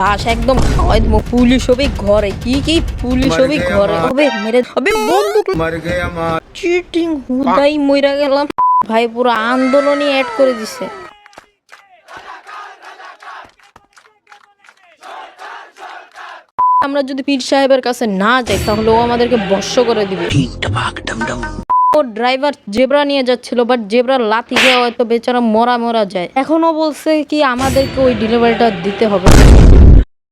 লাশ একদম পুলিশ হবে ঘরে কি কি? পুলিশ হবে ঘরে। হবে মেরে হবে চিটিং হুদাই মইরা গেলাম। ভাই পুরো আন্দোলনই অ্যাড করে দিছে। আমরা যদি পীর সাহেবের কাছে না যাই তাহলে ও আমাদেরকে বর্ষ করে দিবে। ও ড্রাইভার জেব্রা নিয়ে যাচ্ছিল বাট জেব্রা লাথি গিয়ে হয়তো বেচারা মরা মরা যায়। এখনও বলছে কি আমাদেরকে ওই ডেলিভারিটা দিতে হবে।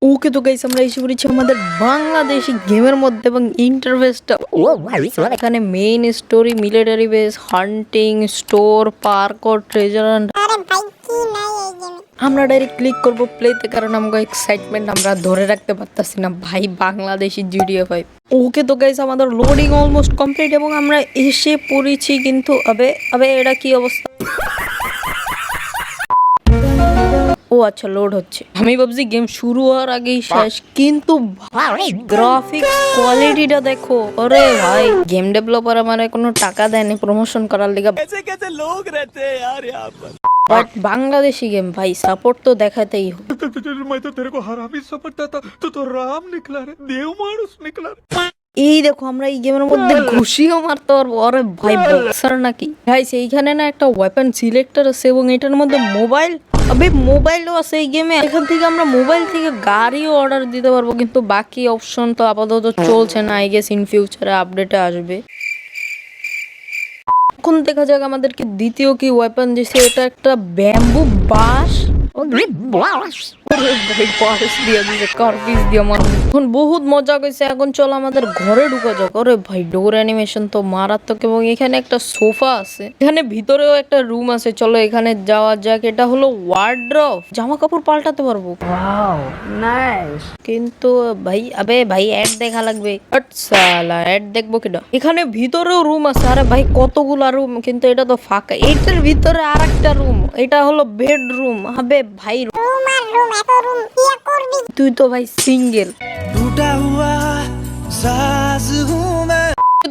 ওকে তো গাইস আমরা এসে পড়েছি আমাদের বাংলাদেশি গেমের মধ্যে এবং ইন্টারফেসটা ও ভাই এখানে main story military base hunting store park ও ট্রেজার আমরা ডাইরেক্ট ক্লিক করব প্লেতে কারণ আমরা এক্সাইটমেন্ট আমরা ধরে রাখতে পারতাছি না ভাই বাংলাদেশি জিডিএ ভাই ওকে তো গাইস আমাদের লোডিং অলমোস্ট কমপ্লিট এবং আমরা এসে পড়েছি কিন্তু আবে আবে এটা কি অবস্থা? ও আচ্ছা লোড হচ্ছে আমি ভাবছি গেম শুরু হওয়ার আগেই শেষ কিন্তু ভাই গ্রাফিক্স কোয়ালিটিটা দেখো আরে ভাই গেম ডেভেলপার আমার কোনো টাকা দেয়নি প্রমোশন করার লিগে বাট বাংলাদেশি গেম ভাই সাপোর্ট তো দেখাতেই হবে मैं तो तेरे को हरामी समझता था तू तो राम निकला रे देव मानुस निकला रे এই দেখো আমরা এই গেমের মধ্যে ঘুষিও মারতে পারব। আরে ভাই বক্সার নাকি? ভাই সেইখানে না একটা ওয়েপন সিলেক্টর আছে এবং এটার মধ্যে মোবাইল আবে মোবাইলও আছে এই গেমে এখান থেকে আমরা মোবাইল থেকে গাড়িও অর্ডার দিতে পারব কিন্তু বাকি অপশন তো আপাতত চলছে না আই গেস ইন ফিউচারে আপডেটে আসবে। এখন দেখা যাক আমাদেরকে দ্বিতীয় কি ওয়েপন দিছে। এটা একটা ব্যাম্বু বাঁশ এখন বহুত মজা কইছে এখন চল আমাদের ঘরে ঢুকা যাক। ওরে ভাই ডোর অ্যানিমেশন তো মারাত্মক এবং এখানে একটা সোফা আছে। এখানে ভিতরেও একটা রুম আছে চলো এখানে যাওয়া যাক। এটা হলো ওয়ার্ড্রফ জামা কাপড় পাল্টাতে পারব। কিন্তু ভাই আবে ভাই অ্যাড দেখা লাগবে। সালা অ্যাড দেখব কিনা? এখানে ভিতরেও রুম আছে। আরে ভাই কতগুলা রুম কিন্তু এটা তো ফাঁকা। এটার ভিতরে আর একটা রুম এটা হলো বেডরুম আবে ভাই তুই তো ভাই সিঙ্গেল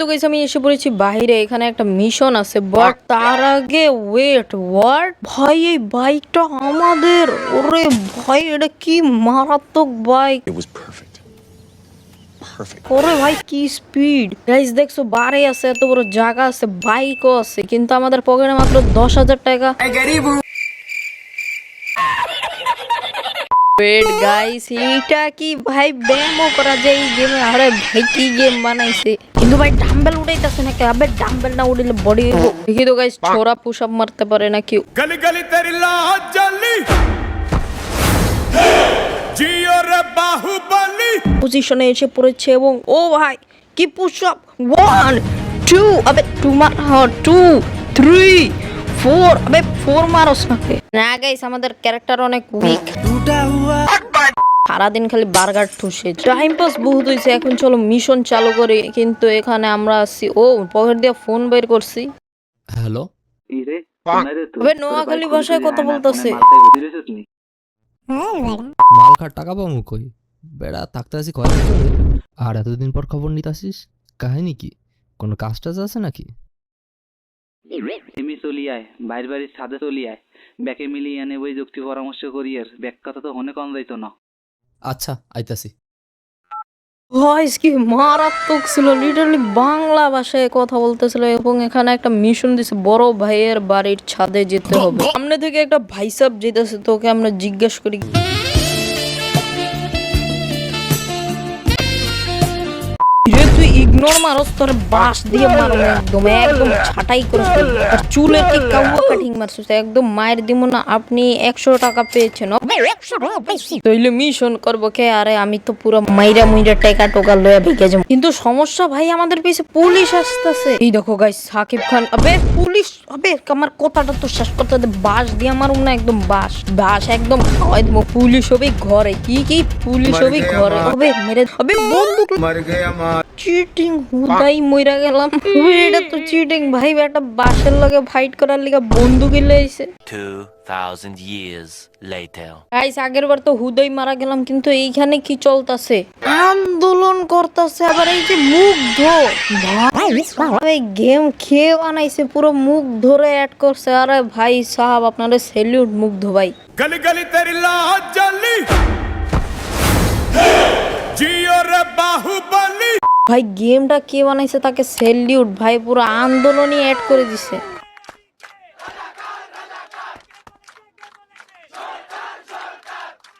তো গাইস আমি এসে পড়েছি বাইরে এখানে একটা মিশন আছে। বাট তার আগে ওয়েট হোয়াট ভাই এই বাইকটা আমাদের। ওরে ভাই এটা কি মারাত্মক bike It was perfect. Perfect. ওরে ভাই কি স্পিড গাইস দেখছ বারে আছে এত বড় জায়গা আছে বাইকও আছে। কিন্তু আমাদের পকেটে মাত্র দশ হাজার টাকা। ওয়েট গাইস এইটা কি ভাই ব্যায়ামও করা যায়? এই গেমে আরে ভাই কি গেম বানাইছে? কিন্তু ভাই ডাম্বেল উঠাইতেছে নাকি? আবে ডাম্বেল না উঠলে বডি দেখি তো গাইস ছোরা পুশ আপ মারতে পারে না কেউ গলি গলি তেরি লাহাত জালি। জিও রে বাহুবলি। পজিশনে এসে পড়েছে এবং ও ভাই কি পুশ আপ 1 2 আবে টু মার হ্যাঁ, 2 3 ফোর আবে ফোর মারস নাকি? না গাইস আমাদের ক্যারেক্টার অনেক উইক সারাদিন খালি বার্গার ঠুসে। টাইম পাস বহুত হয়েছে এখন চলো মিশন চালু করি। কিন্তু এখানে আমরা আসছি ও পকেট দিয়ে ফোন বের করছি। হ্যালো আবে নোয়াখালী ভাষায় কথা বলতেছে। মাল খার টাকা পাবো কই? বেড়া থাকতে আসি কয় আর এতদিন পর খবর নিতে আসিস? কাহিনী কি? কোনো কাজ টাজ আছে নাকি? এমনি চলি আয় বাইর বাড়ির ছাদে চলি আয় ব্যাকে মিলিয়ে এনে বই যুক্তি পরামর্শ করি আর ব্যাক কথা তো হনে কম যাইতো না। আচ্ছা আইতাছি। ভয়েস কি মারাত্মক ছিল লিটারালি বাংলা ভাষায় কথা বলতেছিল এবং এখানে একটা মিশন দিছে বড় ভাইয়ের বাড়ির ছাদে যেতে হবে। সামনে থেকে একটা ভাই সাহেব যেতেছে তো ওকে আমরা জিজ্ঞেস করি। নরমাল তোর বাঁশ দিয়ে মারবো একদম একদম ছাটাই করে আর চুলের কি কাউয়া কাটিং মারছিস? একদম মায়ের দিব না আপনি একশো টাকা পেয়েছেন। তাইলে মিশন করব কে? আরে আমি তো পুরো মাইরা মুইরা টাকা টোকা লয়ে ভেঙে যাব। কিন্তু সমস্যা ভাই আমাদের পিছে পুলিশ আসতেছে। এই দেখো গাইস সাকিব খান। আবে পুলিশ আবে আমার কথাটা তো শেষ করতে দে। বাঁশ দিয়ে আমার না একদম বাঁশ। বাঁশ একদম হয় দেবো। পুলিশ হবে ঘরে। কি কি? পুলিশ হবে ঘরে। হবে মেরে হবে বন্দুক মার গে আমার চিটি চিটিং হুদাই মইরা গেলাম। এটা তো চিটিং ভাই একটা বাসের লগে ফাইট করার লিগা বন্দুক লইছে 2000 years later গাইস আগের বার তো হুদাই মারা গেলাম কিন্তু এইখানে কি চলতাছে? আন্দোলন করতেছে আবার এই যে মুখ ধো ভাই গেম খেয়ে বানাইছে পুরো মুখ ধরে অ্যাড করছে। আরে ভাই সাহাব আপনারে সেলিউট মুগ্ধ ভাই। গলি গলি তেরি লাজ জলি ভাই, গেমটা কে বানাইছে তাকে সেলিউট ভাই, পুরো আন্দোলনই অ্যাড করে দিছে।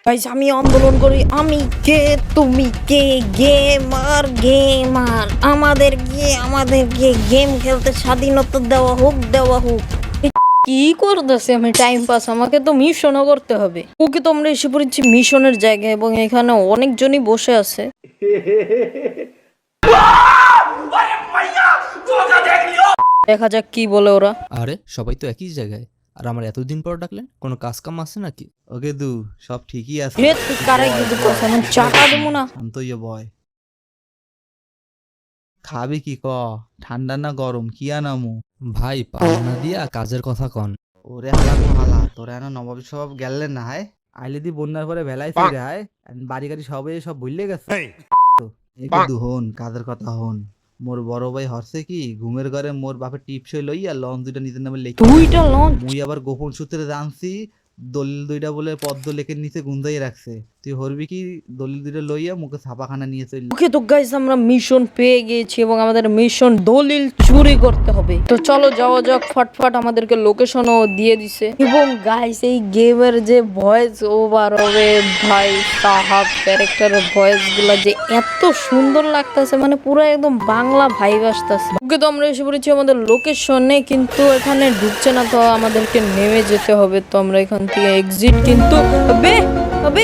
গাইস আমি আন্দোলন করি, আমি কে, তুমি কে গেমার গেমার আমাদের গে গেম খেলতে স্বাধীনতা দেওয়া হোক দেওয়া হোক। কি করতেছে? আমি টাইম পাস আমাকে তো মিশনও করতে হবে। ওকে তো আমরা এসে পড়েছি মিশনের জায়গায় এবং এখানে অনেকজনই বসে আছে? দেখা যাক কি বলে ওরা। আরে সবাই তো একই জায়গায়। আর আমার এতদিন পর ডাকলেন? কোনো কাজ কাম আছে নাকি? ওকে দু সব ঠিকই আছে। রে তুই কারে কিন্তু করছে আমি চাটা দেবো না। শান্ত ইয়ে বয়। খাবি কি ক? ঠান্ডা না গরম? কি আনামু? ভাই পাওনা দিয়া কাজের কথা কন। ওরে হালা কো হালা তোরা এনো নবাব সব গেলেন না হায়? আইলে দি বন্যার পরে ভেলাইছে রে হায়? আর বাড়ি গাড়ি সবে সব ভুললে গেছে। তো, একে দু হন কাজের কথা হন। মোর বড় ভাই হরছে কি? ঘুমের ঘরে মোর বাপের টিপসই লইয়া লঞ্চ দুইটা নিজের নামে লেখি। দুইটা লঞ্চ? মুই আবার গোপন সূত্রে জানছি দলিল দুইটা বলে পদ্ম লেখের নিচে গুন্দাই রাখছে। তুই হরবি কি? দলিল দুইটা লইয়া মুখে ছাপাখানা নিয়ে চল। ওকে তো গাইস আমরা মিশন পেয়ে গিয়েছি এবং আমাদের মিশন দলিল চুরি করতে হবে। তো চলো যাওয়া যাক, ফটফট আমাদেরকে লোকেশনও দিয়ে দিছে। এবং গাইস এই গেমের যে ভয়েস ওভার হবে, ভাই সাহাব ভয়েসগুলা যে এত সুন্দর লাগতেছে মানে পুরো একদম বাংলা ভাইব আসতেছে। ওকে তো আমরা এসে পড়েছি আমাদের লোকেশনে কিন্তু এখানে ঢুকছে না তো, আমাদেরকে নেমে যেতে হবে। তো আমরা এখান থেকে এক্সিট কিন্তু আবে আবে।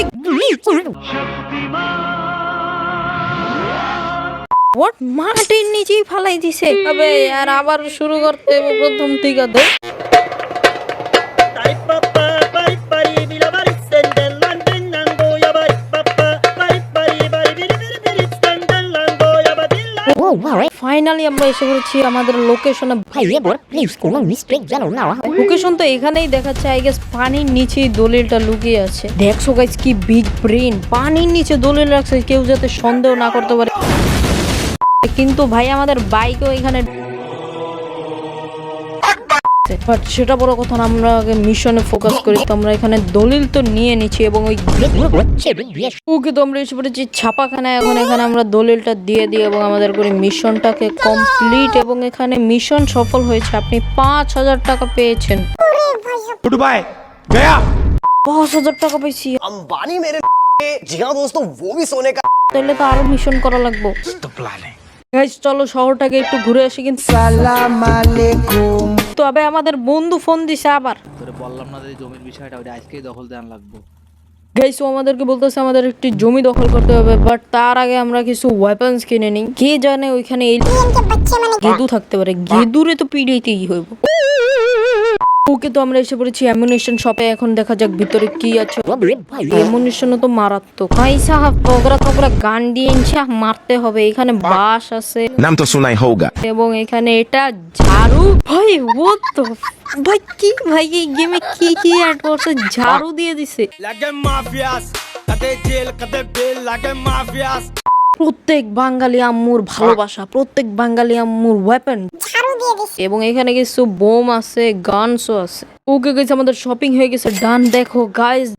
হোয়াট মাটির নিচেই ফালাই দিছে। আবে, আর আবার শুরু করতে প্রথম থেকে ফাইনালি আমরা এসে পড়েছি আমাদের লোকেশনে ভাই এবার প্লিজ কোনো মিস্টেক যেন না হয় লোকেশন তো এখানেই দেখাচ্ছে আই গেস পানির নিচেই দলিলটা লুকিয়ে আছে। দেখছ গাইস কি বিগ ব্রেন পানির নিচে দলিল রাখছে কেউ যাতে সন্দেহ না করতে পারে। কিন্তু ভাই আমাদের বাইকও এখানে বাট সেটা বড় কথা আমরা আগে মিশনে ফোকাস করি। তো আমরা এখানে দলিল তো নিয়ে নিচ্ছি এবং ওই ওকে তো আমরা এসে পড়েছি ছাপাখানায়। এখন এখানে আমরা দলিলটা দিয়ে দিই এবং আমাদের করে মিশনটাকে কমপ্লিট এবং এখানে মিশন সফল হয়েছে। আপনি পাঁচ হাজার টাকা পেয়েছেন। পাঁচ হাজার টাকা পেয়েছি আম্বানি মেরে জি হ্যাঁ দোস্ত ও ভি সোনে কা তাহলে তো আরও মিশন করা লাগবে। তো প্ল্যান গাইস চলো শহরটাকে একটু ঘুরে আসি কিন্তু সালাম আলাইকুম। আবে আমাদের বন্ধু ফোন দিছে আবার। তোরে বললাম না যে জমির বিষয়টা ওটা আজকেই দখল দেন লাগবো। গাইস ও আমাদেরকে বলতেছে আমাদের একটি জমি দখল করতে হবে বাট তার আগে আমরা কিছু ওয়েপন্স কিনে নিই। কে জানে ওইখানে এই গেদু থাকতে পারে। গেদুরে তো পিড়াইতেই হইব। ওকে তো আমরা এসে পড়েছি অ্যামুনেশন শপে এখন দেখা যাক ভিতরে কি আছে। অ্যামুনেশনও তো মারাত্মক। ভাই সাহাব তোগরা তোগরা গান দিয়ে মারতে হবে। এখানে বাস আছে। নাম তো শোনাই হোগা এবং এখানে এটা ঝাড়ু। ভাই ও তো ভাই কি? ভাই এই গেমে কি কি অ্যাড করছে? ঝাড়ু দিয়ে দিছে। লাগে মাফিয়াস কাতে জেল কাতে বেল লাগে মাফিয়াস। প্রত্যেক বাঙালি আম্মুর ভালোবাসা প্রত্যেক বাঙালি আম্মুর ওয়েপন এবং এখানে কিছু বোম আছে গানসও আছে। ওকে গেছে আমাদের শপিং হয়ে গেছে ডান দেখো গাইস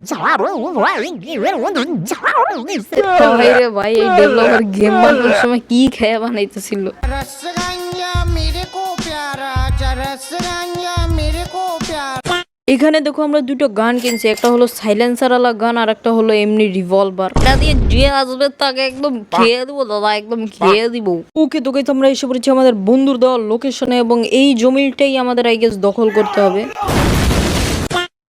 ভাই রে ভাই এই ডেভেলপার গেম বানানোর সময় কি খেয়ে বানাইতেছিল। এখানে দেখো আমরা দুটো গান কিনছি একটা হলো সাইলেন্সার ওয়ালা গান আর একটা হলো এমনি রিভলভার এটা দিয়ে যে আসবে তাকে একদম খেয়ে দিব দাদা একদম খেয়ে দিব। ওকে তোকে তো আমরা এসে পড়েছি আমাদের বন্ধুর দেওয়ার লোকেশনে এবং এই জমিটাই আমাদের আই গেস দখল করতে হবে।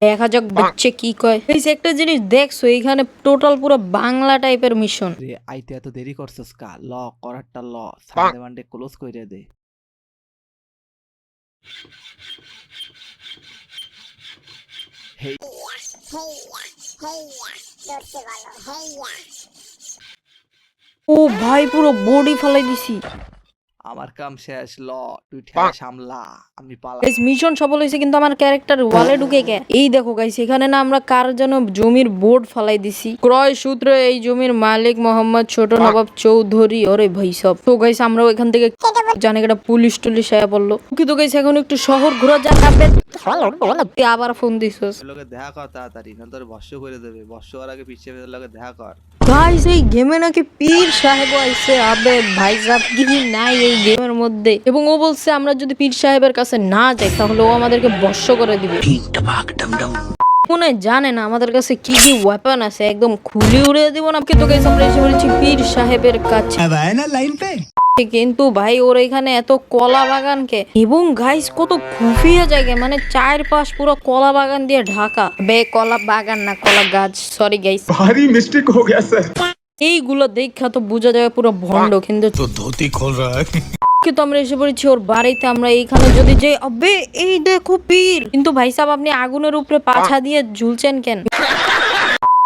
দেখা যাক বাচ্চা কি কয়। এই একটা জিনিস দেখছ এইখানে টোটাল পুরো বাংলা টাইপের মিশন রে আইতে এত দেরি করছস কা? ল করারটা ল। সানডে মানডে ক্লোজ কইরে দে। ও ভাই পুরো বডি ফালাই দিছি। আমার কাম শেষ ল তুই ঠেলা সামলা আমি পালা। গাইস মিশন সফল হয়েছে কিন্তু আমার ক্যারেক্টার ওয়ালে ঢুকে গে। এই দেখো গাইস এখানে না আমরা কার যেন জমির বোর্ড ফালাই দিছি। ক্রয় সূত্রে এই জমির মালিক মোহাম্মদ ছোট নবাব চৌধুরী ওরে ভাই সব। তো গাইস আমরা এখান থেকে জানি এটা পুলিশ টুলিশ আয়া বলল কিন্তু গাইস এখন একটু শহর ঘোরা যাক আবে আবার ফোন দিছস। লোকে দেখা কর তাড়াতাড়ি না তোর বর্ষ করে দেবে। বর্ষ হওয়ার আগে পিছিয়ে লোকে দেখা কর। গাইস সেই গেমে নাকি পীর সাহেব আইসে আবে ভাই সাহেব কি নাই এই গেমের মধ্যে। এবং ও বলছে আমরা যদি পীর সাহেবের কাছে না যাই তাহলে ও আমাদেরকে বর্ষ করে দিবে। মনে জানে না আমাদের কাছে কি কি ওয়েপন আছে একদম খুলে উড়িয়ে দিব না। কিন্তু গাইস আমরা এসে পড়েছি পীর সাহেবের কাছে। কিন্তু ভাই ওর এখানে এত কলা বাগানকে। এবং গাইস কত খুফিয়া জায়গা মানে চারপাশ পুরো কলা বাগান দিয়ে ঢাকা। বে কলা বাগান না কলা গাছ সরি গাইস ভারি মিস্টেক হয়ে গেছে। এইগুলো দেখা তো বোঝা যায় পুরো ভন্ড কিন্তু তো ধুতি খোল রাখা কিন্তু আমরা এসে পড়েছি ওর বাড়িতে আমরা এইখানে যদি যে অবে এই দেখো পীর। কিন্তু ভাই সাহেব আপনি আগুনের উপরে পাছা দিয়ে ঝুলছেন কেন?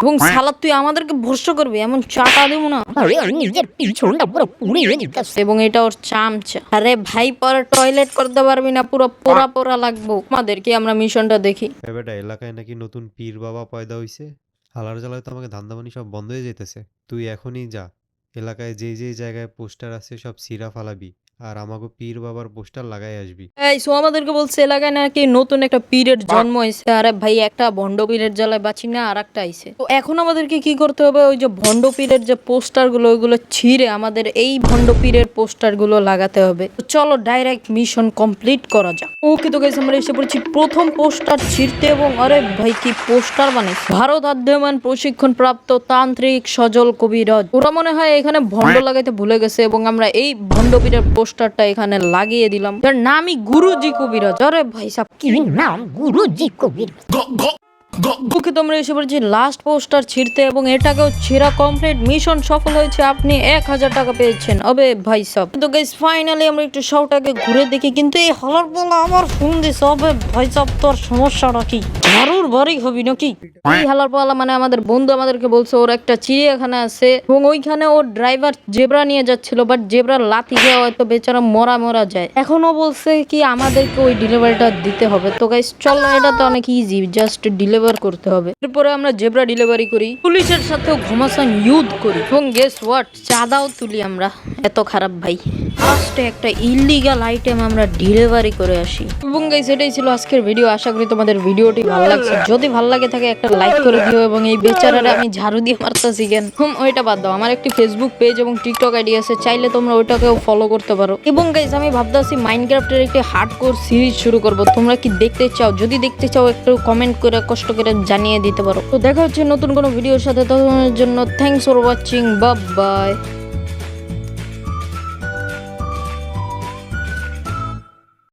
এবং সালাদ তুই আমাদেরকে ভর্ষ করবি এমন চাটা দেবো না। আরে আর নিজের পিছনটা পুরো পুড়িয়ে দিতেছে এবং এটা ওর চামচা। আরে ভাই পরে টয়লেট করতে পারবি না পুরো পোড়া পোড়া লাগবো। আমাদেরকে আমরা মিশনটা দেখি। বেটা এলাকায় নাকি নতুন পীর বাবা পয়দা হইছে? হালার জ্বালায় তো আমাকে ধান্দাবানি সব বন্ধ হয়ে যেতেছে তুই এখনই যা। এলাকায় যে যে জায়গায় পোস্টার আছে সব সিরা ফালাবি। আর আমাকে পীর বাবার পোস্টার লাগাই আসবি। এই সো আমাদেরকে বলছে এলাকায় নাকি নতুন একটা পীরের জন্ম হয়েছে আরে ভাই একটা ভণ্ড পীরের জ্বালায় বাঁচি না আর একটা আইছে। তো এখন আমাদেরকে কি করতে হবে? ওই যে ভণ্ড পীরের যে পোস্টারগুলো ওইগুলো ছিঁড়ে আমাদের এই ভণ্ড পীরের পোস্টারগুলো লাগাতে হবে। তো চলো ডাইরেক্ট মিশন কমপ্লিট করা যাক। ওকে তো গেছে আমরা এসে পড়েছি প্রথম পোস্টার ছিঁড়তে এবং আরে ভাই কি পোস্টার বানাইছে। ভারত আদ্যমান প্রশিক্ষণ প্রাপ্ত তান্ত্রিক সজল কবিরাজ। ওরা মনে হয় এখানে ভণ্ড লাগাইতে ভুলে গেছে এবং আমরা এই ভণ্ড পীরের পোস্টারটা এখানে লাগিয়ে দিলাম। যার নামই গুরুজি কবিরাজ। আরে ভাই সাহেব কি নাম? গুরুজি কবির ওকে তোমরা এসে পড়েছি লাস্ট পোস্টার ছিঁড়তে এবং এটাকেও ছেঁড়া কমপ্লিট মিশন সফল হয়েছে। আপনি এক হাজার টাকা পেয়েছেন। অবে ভাই সব। তো গাইস ফাইনালি আমরা একটু শোটাকে ঘুরে দেখি, কিন্তু এই হলার বলা আবার ফোন দিছে। অবে ভাই সব, তোর সমস্যাটা কি? ঝাড়ুর বাড়ি হবি নাকি? এই হালার পালা মানে আমাদের বন্ধু আমাদেরকে বলছে, ওর একটা চিড়িয়াখানা আছে এবং ওইখানে ওর ড্রাইভার জেব্রা নিয়ে যাচ্ছিল বাট জেব্রার লাথি খেয়ে হয়তো বেচারা মরা মরা যায়। এখনও বলছে কি, আমাদেরকে ওই ডেলিভারিটা দিতে হবে। তো গাইস চলো, এটা তো অনেক ইজি জাস্ট ডেলিভার করতে হবে। এরপরে আমরা জেব্রা ডেলিভারি করি। পুলিশের সাথেও ঘমাসান ইউথ করি। এবং গেস হোয়াট চাঁদাও তুলি আমরা। এত খারাপ ভাই। ফার্স্টে একটা ইলিগাল আইটেম আমরা ডেলিভারি করে আসি। এবং গাইস এটাই ছিল আজকের ভিডিও আশা করি তোমাদের ভিডিওটি ভালো লাগছে। যদি ভালো লাগে থাকে একটা লাইক করে দিও এবং এই বেচারারে আমি ঝাড়ু দিয়ে মারতেছি কেন? হুম, ওইটা বাদ দাও। আমার একটি ফেসবুক পেজ এবং টিকটক আইডি আছে। চাইলে তোমরা ওইটাকেও ফলো করতে পারো। এবং গাইস আমি ভাবতেছি মাইনক্রাফটের একটি হার্ড কোর সিরিজ শুরু করব। তোমরা কি দেখতে চাও? যদি দেখতে চাও, একটু কমেন্ট করে কষ্ট করে জানিয়ে দিতে পারো। তো দেখা হচ্ছে নতুন কোনো ভিডিওর সাথে, ততক্ষণের জন্য থ্যাংকস ফর ওয়াচিং বাই